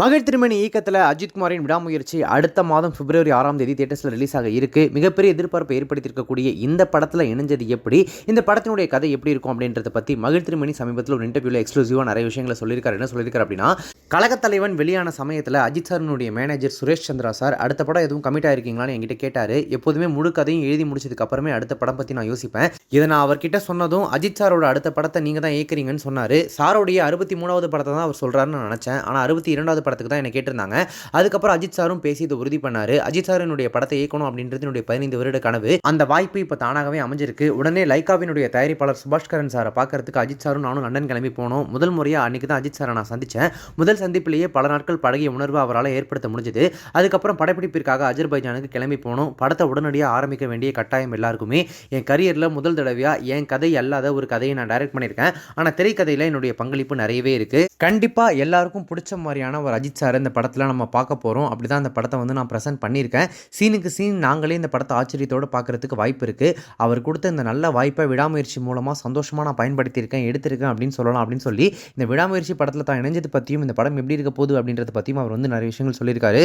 மகள் திருமணி இயக்கத்தில் அஜித் குமாரின் விடாமுயற்சி அடுத்த மாதம் பிப்ரவரி ஆறாம் தேதி தியேட்டர்ஸில் ரிலீஸ் ஆக இருக்கு. மிகப்பெரிய எதிர்பார்ப்பை ஏற்படுத்தியிருக்கக்கூடிய இந்த படத்தில் இணைஞ்சது எப்படி? இந்த படத்தினுடைய கதை எப்படி இருக்கும் அப்படின்றத பற்றி மகள் திருமணி சமீபத்தில் ஒரு இன்டர்வியூவில் எக்ஸ்க்ளூசிவாக நிறைய விஷயங்களை சொல்லியிருக்காரு. என்ன சொல்லியிருக்காரு அப்படின்னா கழகத் தலைவன் வெளியான சமயத்தில் அஜித் சாரினுடைய மேனேஜர் சுரேஷ் சந்திரா சார் அடுத்த படம் எதுவும் கமிட் ஆயிருக்கீங்களான்னு என்கிட்ட கேட்டார். எப்போதுமே முழு கதையும் எழுதி முடிச்சதுக்கு அப்புறமே அடுத்த படம் பற்றி நான் யோசிப்பேன். இதை நான் அவர்கிட்ட சொன்னதும் அஜித் சாரோட அடுத்த படத்தை நீங்கள் தான் இயக்குறீங்கன்னு சொன்னார். சாரோடைய அறுபத்தி மூணாவது படத்தை தான் அவர் சொல்கிறாருன்னு நினச்சேன். ஆனால் அறுபத்தி இரண்டாவது படத்துக்கு தான் என்னை கேட்டிருந்தாங்க. அதுக்கப்புறம் அஜித் சாரும் பேசி இதை உறுதி பண்ணாரு. அஜித் சாரினுடைய படத்தை இயக்கணும் அப்படின்றது என்னுடைய பதினைந்து வருட கனவு. அந்த வாய்ப்பு இப்போ தானாகவே அமைஞ்சிருக்கு. உடனே லைக்காவினுடைய தயாரிப்பாளர் சுபாஷ்கரன் சாரை பார்க்கறதுக்கு அஜித் சாரும் நானும் லண்டன் கிளம்பி போனோம். முதல் முறையாக அன்றைக்கி தான் அஜித் சாரை நான் சந்தித்தேன் முதல் சந்திப்பிலேயே பல நாட்கள் பழகிய உணர்வு அவரால் ஏற்படுத்த முடிஞ்சது. அதுக்கப்புறம் படப்பிடிப்பிற்காக அஜர்பைஜானுக்கு கிளம்பி போனோம். படத்தை உடனடியாக ஆரம்பிக்க வேண்டிய கட்டாயம் எல்லாருக்குமே. என் கரியரில் முதல் தடவையாக என் கதை அல்லாத ஒரு கதையை நான் டைரக்ட் பண்ணியிருக்கேன். ஆனால் திரைக்கதையில் என்னுடைய பங்களிப்பு நிறையவே இருக்குது கண்டிப்பாக எல்லாருக்கும் பிடிச்ச மாதிரியான ஒரு அஜித் சார் இந்த படத்தில் நம்ம பார்க்க போகிறோம் அப்படி தான் இந்த படத்தை வந்து நான் ப்ரெசென்ட் பண்ணியிருக்கேன். சீனுக்கு சீன் நாங்களே இந்த படத்தை ஆச்சரியத்தோடு பார்க்குறதுக்கு வாய்ப்பு இருக்குது அவர் கொடுத்த இந்த நல்ல வாய்ப்பை விடாமுயற்சி மூலமாக சந்தோஷமாக நான் பயன்படுத்தியிருக்கேன் எடுத்திருக்கேன் அப்படின்னு சொல்லலாம் அப்படின்னு சொல்லி இந்த விடாமுயற்சி படத்தில் தான் இணைஞ்சது பற்றியும் இந்த படம் எப்படி இருக்க போகுது அப்படின்றத பற்றியும் அவர் வந்து நிறைய விஷயங்கள் சொல்லியிருக்காரு.